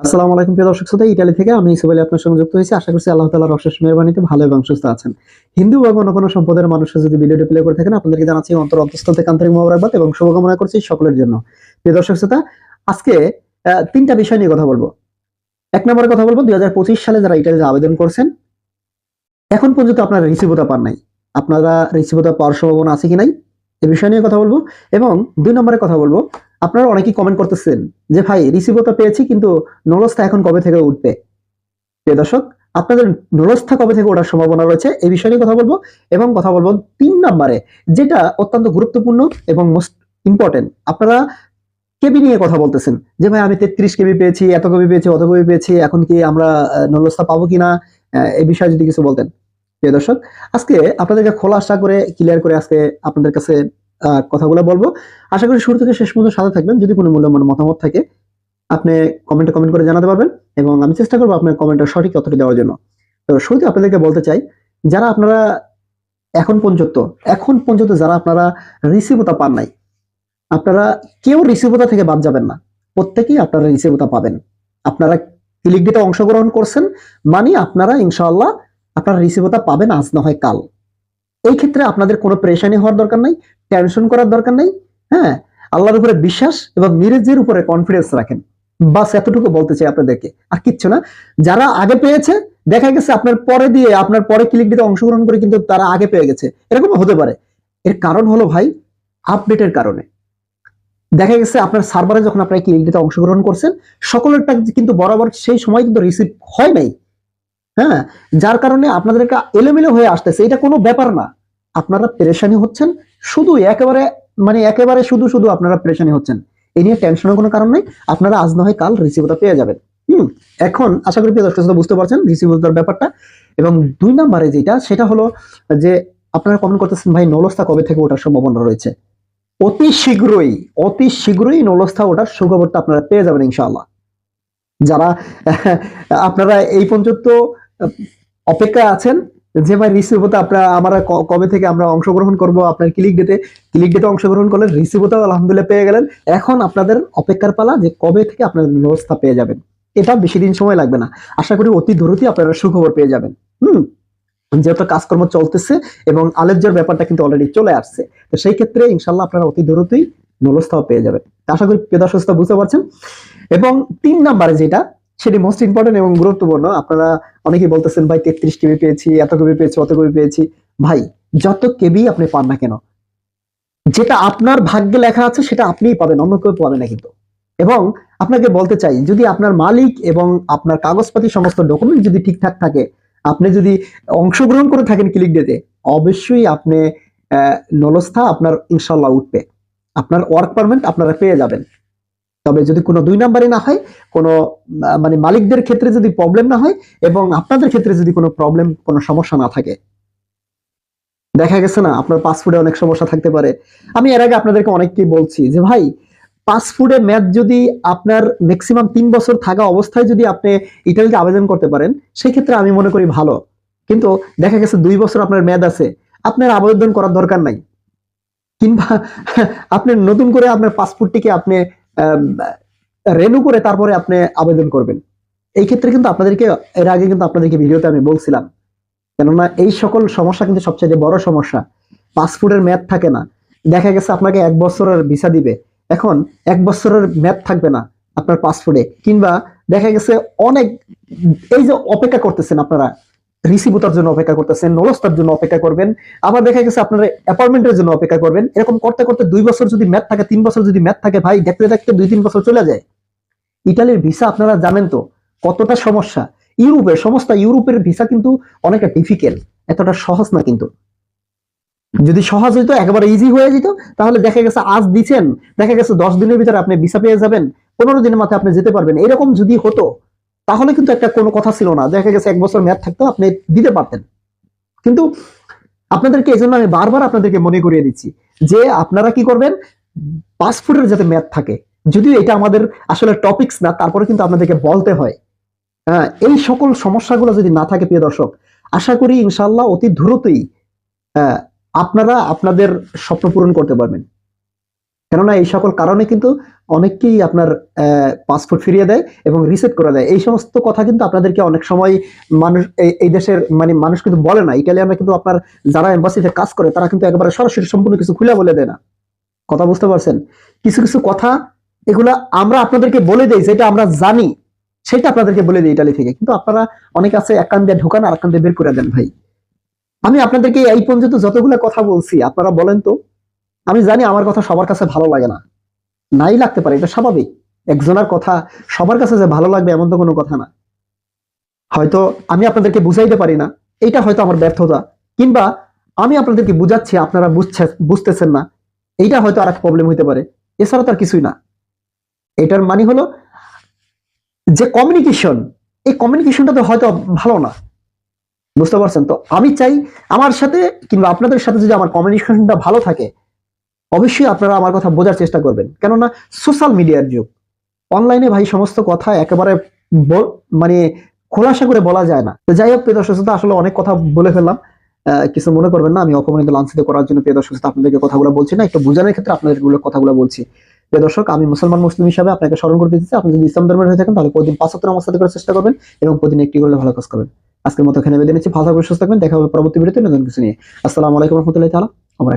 আসসালামু আলাইকুম প্রিয় দর্শক শ্রোতা, ইটালি থেকে আমি আপনার সঙ্গে যুক্ত হয়েছি। আশা করছি আল্লাহ তালার অশেষ মেহরবানিতে ভালো এবং সুস্থ আছেন। হিন্দু বা অন্য কোনো সম্পদের মানুষের যদি ভিডিওটি প্লে করে থাকেন, আপনাদেরকে জানাচ্ছি অন্তর এবং শুভকামনা করছি সকলের জন্য। প্রিয় দর্শক শ্রোতা, আজকে তিনটা বিষয় নিয়ে কথা বলব। এক নম্বরে কথা বলব, দুই হাজার পঁচিশ সালে যারা ইটালিতে আবেদন করছেন, এখন পর্যন্ত আপনারা রিসিভতা পান নাই। আপনারা রিসিভতা পাওয়ার সম্ভাবনা আছে কি নাই? এ বিষয় নিয়ে কথা বলব। এবং দুই নম্বরে কথা বলব আপনারা অনেকেই কমেন্ট করতেছেন যে, ভাই রিসিভতা পেয়েছি, কিন্তু নলস্থা এখন কবে থেকে উঠবে? প্রিয় দর্শক, আপনাদের নলস্থা কবে থেকে ওঠার সম্ভাবনা রয়েছে এই বিষয় কথা বলব এবং কথা বলব তিন নম্বরে, যেটা অত্যন্ত গুরুত্বপূর্ণ এবং মোস্ট ইম্পর্টেন্ট আপনারা কেবি নিয়ে কথা বলতেছেন যে, ভাই, আমি তেত্রিশ কেবি পেয়েছি, এত কেবি পেয়েছি, অত কেবি পেয়েছি, এখন কি আমরা নলস্থা পাবো কিনা? এই বিষয়ে যদি কিছু বলতেন। প্রিয় দর্শক, আজকে আপনাদেরকে খোলাসা করে ক্লিয়ার করে আজকে আপনাদের কাছে কথাগুলো বলব। আশা করি শুরু থেকে শেষ পর্যন্ত সাথে থাকবেন। যদি কোনো মূল্যবান মতামত থাকে, আপনি কমেন্টে কমেন্ট করে জানাতে পারবেন এবং আমি চেষ্টা করব আপনার কমেন্টের সঠিক তথ্যটি দেওয়ার জন্য। তো শুরুতে আপনাদেরকে বলতে চাই, যারা আপনারা এখন পর্যন্ত এখন পর্যন্ত যারা আপনারা রিসিভতা পান নাই, আপনারা কেউ রিসিভতা থেকে বাদ যাবেন না। প্রত্যেকেই আপনারা রিসিভতা পাবেন। আপনারা ক্লিক দিতে অংশগ্রহণ করছেন মানে আপনারা ইনশাআল্লাহ আপনারা রিসিভতা পাবেন আজ না হয় কাল। এই ক্ষেত্রে আপনাদের কোনো প্রেশানি হওয়ার দরকার নাই টেনশন করার দরকার নেই হ্যাঁ? আল্লাহর উপরে বিশ্বাস এবং মিরেজের উপরে কনফিডেন্স রাখেন। বাস এতটুকু বলতে চাই আপনাদেরকে। আর কিচ্ছু না। যারা আগে পেয়েছে, দেখা গেছে আপনার পরে দিয়ে, আপনার পরে ক্লিক দিতে অংশগ্রহণ করে কিন্তু তারা আগে পেয়ে গেছে। এরকম হতে পারে। এর কারণ হলো ভাই আপডেটের কারণে। দেখা গেছে আপনার সার্ভারে যখন আপনারা ক্লিক দিতে অংশগ্রহণ করছেন সকলেরটা কিন্তু বরাবর সেই সময় কিন্তু রিসিভ হয় নাই। হ্যাঁ? যার কারণে আপনাদের একটা এলোমেলো হয়ে আসতেছে, এটা কোনো ব্যাপার না। আপনারা পেরেশানি হচ্ছেন, শুধু একেবারে মানে একেবারে শুধু শুধু আপনারা পেরেশানি হচ্ছেন। এই নিয়ে টেনশনের কোনো কারণ নাই, আপনারা আজ না হয় কাল রিসিভটা পেয়ে যাবেন। হুম? এখন আশা করি প্রিয় দর্শক বুঝতে পারছেন রিসিভতার ব্যাপারটা। এবং দুই নম্বরে যেটা, সেটা হলো যে, আপনারা কমেন্ট করতেছেন, ভাই, নলস্থা কবে থেকে ওঠার সম্ভাবনা রয়েছে? অতি শীঘ্রই অতি শীঘ্রই নলস্থা ওঠার সুখবরটা আপনারা পেয়ে যাবেন ইনশাআল্লাহ। যারা, আপনারা এই পর্যন্ত অপেক্ষায় আছেন। যে ভাই রিসিভ হতে আপনারা আমরা কবে থেকে আমরা অংশগ্রহণ করব, আপনার ক্লিক ডেটে ক্লিক ডেটে অংশগ্রহণ করলেন রিসিভ হতে আলহামদুলিল্লাহ পেয়ে গেলেন। এখন আপনাদের অপেক্ষার পালা যে কবে থেকে আপনার ব্যবস্থা পেয়ে যাবেন। এটা বেশি দিন সময় লাগবে না। আশা করি অতি দ্রুতই আপনারা সুখবর পেয়ে যাবেন। হুম? যেহেতু কাজকর্ম চলতেছে এবং আলেজ্জর ব্যাপারটা কিন্তু অলরেডি চলে আসছে, তো সেই ক্ষেত্রে ইনশাল্লাহ আপনারা অতি দ্রুতই নলস্থাও পেয়ে যাবেন। আশা করি পেদাসস্থ বুঝতে পারছেন। এবং তিন নাম্বারে যেটা, সেটি মোস্ট ইম্পর্টেন্ট এবং গুরুত্বপূর্ণ, আপনারা অনেকেই বলতেছেন, ভাই, তেত্রিশ কেবি পেয়েছি, এত কেবি পেয়েছি, অত কেবি পেয়েছি। ভাই, যত কেবি আপনি পান না কেন, যেটা আপনার ভাগ্যে লেখা আছে সেটা আপনিই পাবেন, অন্য কেউ পাবে না কিন্তু। এবং আপনাকে বলতে চাই, যদি আপনার মালিক এবং আপনার কাগজপাতি সমস্ত ডকুমেন্ট যদি ঠিকঠাক থাকে, আপনি যদি অংশগ্রহণ করে থাকেন ক্লিক ডেতে অবশ্যই আপনি নলস্থা আপনার ইনশাল্লাহ উঠবে। আপনার ওয়ার্ক পারমিট আপনারা পেয়ে যাবেন। তবে যদি কোনো দুই নাম্বারে না হয়, কোনো মানে মালিকদের ক্ষেত্রে যদি প্রবলেম না হয় এবং আপনাদের ক্ষেত্রে যদি কোনো প্রবলেম কোনো সমস্যা না থাকে। দেখা গেছে না, আপনার পাসপোর্টে অনেক সমস্যা থাকতে পারে। আমি এর আগে আপনাদেরকে অনেককেই বলছি যে, ভাই, পাসপোর্টে ম্যাথ যদি আপনার ম্যাক্সিমাম তিন বছর থাকা অবস্থায় যদি আপনি ইটালিতে আবেদন করতে পারেন সেই ক্ষেত্রে আমি মনে করি ভালো। কিন্তু দেখা গেছে দুই বছর আপনার মেয়াদ আছে, আপনার আবেদন করার দরকার নাই। কিংবা আপনি নতুন করে আপনার পাসপোর্টটিকে আপনি রেনু করে তারপরে আপনি আবেদন করবেন। এই ক্ষেত্রে কিন্তু আপনাদেরকে, এর আগে কিন্তু আপনাদেরকে ভিডিওতে আমি বলছিলাম, কেননা এই সকল সমস্যা কিন্তু সবচেয়ে বড় সমস্যা। পাসপোর্টের মেয়াদ থাকে না। দেখা গেছে আপনাকে এক বছরের ভিসা দিবে। এখন এক বছরের মেয়াদ থাকবে না আপনার পাসপোর্টে কিংবা দেখা গেছে অনেক, এই যে অপেক্ষা করতেছেন আপনারা রিসিভতার জন্য অপেক্ষা করতেছেন, নলস্তার জন্য অপেক্ষা করবেন। আবার দেখা গেছে আপনার অ্যাপয়েন্টমেন্টের জন্য অপেক্ষা করবেন। এরকম করতে করতে দুই বছর যদি ম্যাথ থাকে, তিন বছর যদি ম্যাথ থাকে, ভাই, দেখতে দেখতে দুই তিন বছর চলে যায়। ইটালির ভিসা আপনারা জানেন তো, কতটা সমস্যা। ইউরোপের সমস্ত ইউরোপের ভিসা কিন্তু অনেকটা ডিফিকাল্ট এতটা সহজ না কিন্তু। যদি সহজ হইতো, একেবারে ইজি হয়ে যেত, তাহলে দেখা গেছে আজ দিচ্ছেন দেখা গেছে দশ দিনের ভিতরে আপনি ভিসা পেয়ে যাবেন, পনেরো দিনের মাথায় আপনি যেতে পারবেন। এরকম যদি হতো তাহলে কিন্তু একটা কোনো কথা ছিল না। দেখা গেছে এক বছর মেয়াদ থাকতো আপনি দিতে পারতেন। কিন্তু আপনাদেরকে এই জন্য আমি বারবার আপনাদেরকে মনে করিয়ে দিচ্ছি যে আপনারা কি করবেন? পাসপোর্টের যাতে মেয়াদ থাকে। যদিও এটা আমাদের আসলে টপিকস না তারপরে কিন্তু আপনাদেরকে বলতে হয়। হ্যাঁ এই সকল সমস্যাগুলো যদি না থাকে প্রিয় দর্শক আশা করি ইনশাল্লাহ অতি দ্রুতই আহ, আপনারা আপনাদের স্বপ্ন পূরণ করতে পারবেন। কেননা এই সকল কারণে কিন্তু অনেককেই আপনার পাসপোর্ট ফিরিয়ে দেয় এবং রিসেট করে দেয়। এই সমস্ত কথা কিন্তু আপনাদেরকে অনেক সময় মানুষ এই- দেশের মানে মানুষ কিন্তু বলে না। ইটালিয়ানরা কিন্তু আপনার যারা এম্বাসিতে কাজ করে, তারা কিন্তু একেবারে সরাসরি সম্পূর্ণ কিছু খুলে বলে দেয় না। কথা বুঝতে পারছেন? কিছু কিছু কথা, এগুলা আমরা আপনাদেরকে বলে দেই, যেটা আমরা জানি, সেটা আপনাদেরকে বলে দিই ইটালি থেকে। কিন্তু আপনারা অনেক আছে, এক কান দিয়ে ঢোকান, আর এক কান দিয়ে বের করে দেন ভাই। আমি আপনাদেরকে এই পর্যন্ত যতগুলো কথা বলছি, আপনারা বলেন তো। আমি জানি আমার কথা সবার কাছে ভালো লাগে না। নাই লাগতে পারে, এটা স্বাভাবিক। একজনের কথা সবার কাছে যে ভালো লাগবে এমন তো কোনো কথা না। হয়তো আমি আপনাদেরকে বুঝাইতে পারি না এটা হয়তো আমার ব্যর্থতা। কিংবা আমি আপনাদেরকে বুঝাচ্ছি, আপনারা বুঝছে বুঝতেছেন না। এইটা হয়তো আর এক প্রবলেম হইতে পারে। এছাড়া তো আর কিছুই না। এটার মানে হলো যে কমিউনিকেশন এই কমিউনিকেশনটা তো হয়তো ভালো না। বুঝতে পারছেন? তো আমি চাই আমার সাথে কিংবা আপনাদের সাথে যদি আমার কমিউনিকেশনটা ভালো থাকে অবশ্যই আপনারা আমার কথা বোঝার চেষ্টা করবেন। কেননা সোশ্যাল মিডিয়ার যুগ। অনলাইনে ভাই সমস্ত কথা একেবারে মানে খোলাসা করে বলা যায় না। তো যাই হোক প্রিয় দর্শক শ্রোতা, আসলে অনেক কথা বলে ফেললাম। কিছু মনে করবেন না আমি অপমানিত লাঞ্ছিত করার জন্য প্রিয় দর্শক আপনাদেরকে কথাগুলো বলছি না একটু বোঝানোর ক্ষেত্রে আপনাদের কথাগুলো বলছি। প্রিয় দর্শক আমি মুসলমান মুসলিম হিসাবে আপনাকে স্মরণ করে দিচ্ছি আপনি যদি ইসলাম ধর্মের হয়ে থাকেন তাহলে প্রতিদিন পাঁচ সপ্তাহ আমার সাথে করার চেষ্টা করবেন এবং প্রতিদিন একটি করলে ভালো কাজ করবেন। আজকের মতো এখানে বেঁধে নিচ্ছি ভালো থাকবেন সুস্থ থাকবেন দেখা হবে পরবর্তী ভিডিওতে নতুন কিছু নিয়ে। আসসালামু আলাইকুম রহমতুল্লাহ তালা আমার